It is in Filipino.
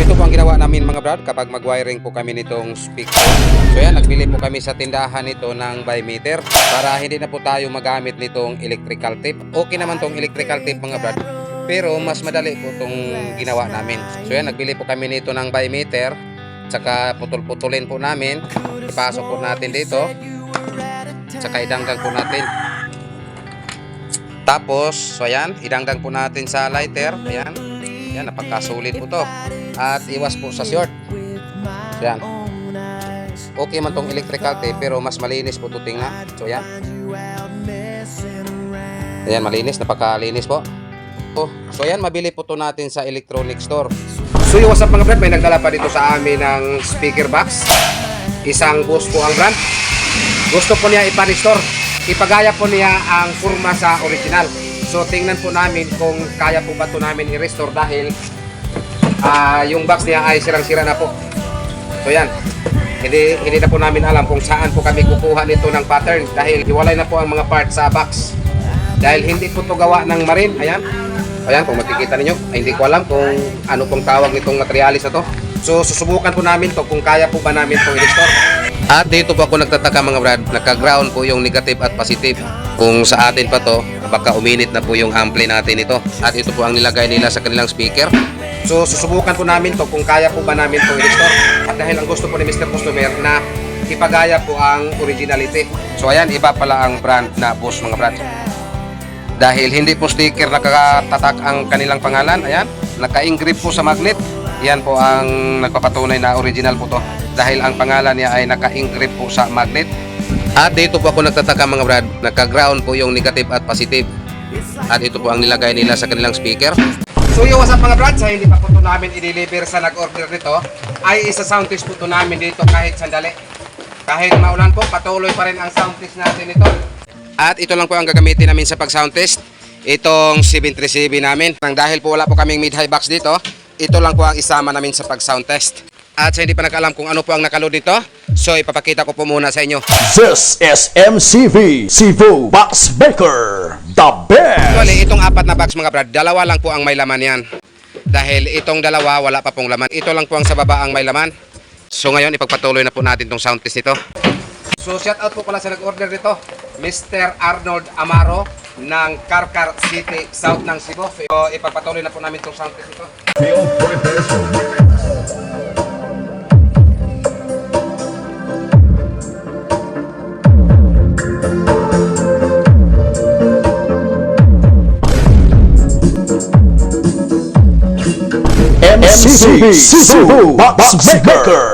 ito po ang ginawa namin mga brad kapag mag-wiring po kami nitong speaker. So yan, nagbili po kami sa tindahan nito ng by meter para hindi na po tayo magamit nitong electrical tape. Okay naman tong electrical tape mga brad. Pero mas madali po itong ginawa namin. So yan, nagbili po kami nito ng by meter. Tsaka putol-putulin po namin. Ipasok po natin dito. Tsaka idanggang po natin. Tapos, so ayan, idanggang po natin sa lighter. Ayan. Ayan, napagkasulit po to. At iwas po sa short. So, ayan. Okay man tong electrical tape pero mas malinis po ito tingnan. So, ayan. Ayan, malinis. Napakalinis po. Oh, so ayan, mabili po to natin sa electronic store. So yung what's mga brad, may nagdala pa dito sa amin ng speaker box. Isang bus po ang brand. Gusto po niya ipa-restore. Ipagaya po niya ang forma sa original. So tingnan po namin kung kaya po ba ito namin i-restore dahil ah, yung box niya ay sirang-sira na po. So yan. Hindi, hindi na po namin alam kung saan po kami kukuha nito ng pattern dahil hiwalay na po ang mga parts sa box. Dahil hindi po to gawa ng marine. Ayan. Ayan, kung makikita ninyo, ay hindi ko alam kung ano pong tawag nitong materialis na to. So, susubukan po namin to kung kaya po ba namin itong i-restore. At dito po ako nagtataka mga brad, naka-ground po yung negative at positive. Kung sa atin pa to, baka uminit na po yung ampli natin ito. At ito po ang nilagay nila sa kanilang speaker. So, susubukan po namin to kung kaya po ba namin itong i-restore. At dahil ang gusto po ni Mr. Customer na ipagaya po ang originality. So, ayan, iba pala ang brand na Boss mga brad dahil hindi po sticker nakatatak ang kanilang pangalan ayan naka-engrave po sa magnet yan po ang nagpapatunay na original po to dahil ang pangalan niya ay naka-engrave po sa magnet at dito po ako nagtataka mga brad naka-ground po yung negative at positive at ito po ang nilagay nila sa kanilang speaker So yung up mga brad, sa hindi pa po ito namin i-deliver sa nag-order nito ay isa sound test po ito namin dito kahit sandali kahit maulan po, patuloy pa rin ang sound test natin ito at ito lang po ang gagamitin namin sa pag-sound test. Itong 737 namin. Nang dahil po wala po kaming mid-high box dito, ito lang po ang isama namin sa pag-sound test. At sa hindi pa nakalam kung ano po ang nakaload dito, so ipapakita ko po muna sa inyo. This is MCV Cebu Box Maker, the best. Actually, itong apat na box mga brad, dalawa lang po ang may laman yan. Dahil itong dalawa, wala pa pong laman. Ito lang po ang sa baba ang may laman. So ngayon, ipagpatuloy na po natin itong sound test nito. So shout out po pala sa nag-order nito, Mr. Arnold Amaro ng Karkar City, South ng Cebu. So ipagpatuloy na po namin itong sound test nito. MCV Cebu Box Maker,